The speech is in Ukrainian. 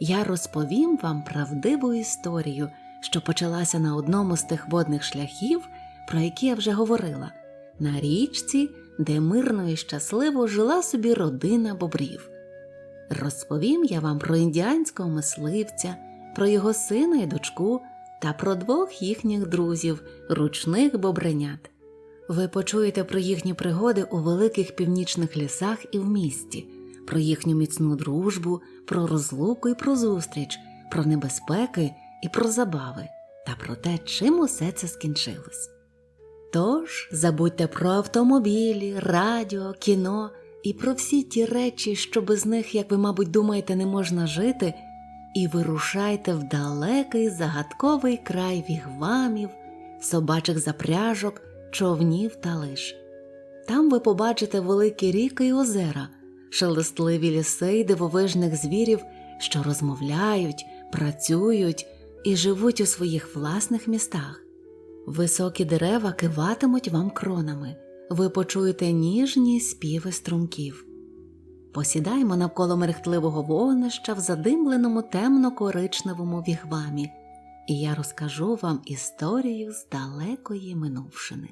я розповім вам правдиву історію, що почалася на одному з тих водних шляхів, про які я вже говорила, на річці, де мирно і щасливо жила собі родина бобрів. Розповім я вам про індіанського мисливця, про його сина і дочку та про двох їхніх друзів, ручних бобренят. Ви почуєте про їхні пригоди у великих північних лісах і в місті, про їхню міцну дружбу, про розлуку і про зустріч, про небезпеки і про забави, та про те, чим усе це скінчилось. Тож забудьте про автомобілі, радіо, кіно і про всі ті речі, що без них, як ви, мабуть, думаєте, не можна жити, і вирушайте в далекий загадковий край вігвамів, собачих запряжок, човнів та лиш. Там ви побачите великі ріки й озера, шелестливі ліси й дивовижних звірів, що розмовляють, працюють і живуть у своїх власних містах. Високі дерева киватимуть вам кронами, ви почуєте ніжні співи струмків. Посідаємо навколо мерехтливого вогнища в задимленому темно-коричневому вігвамі, і я розкажу вам історію з далекої минувшини.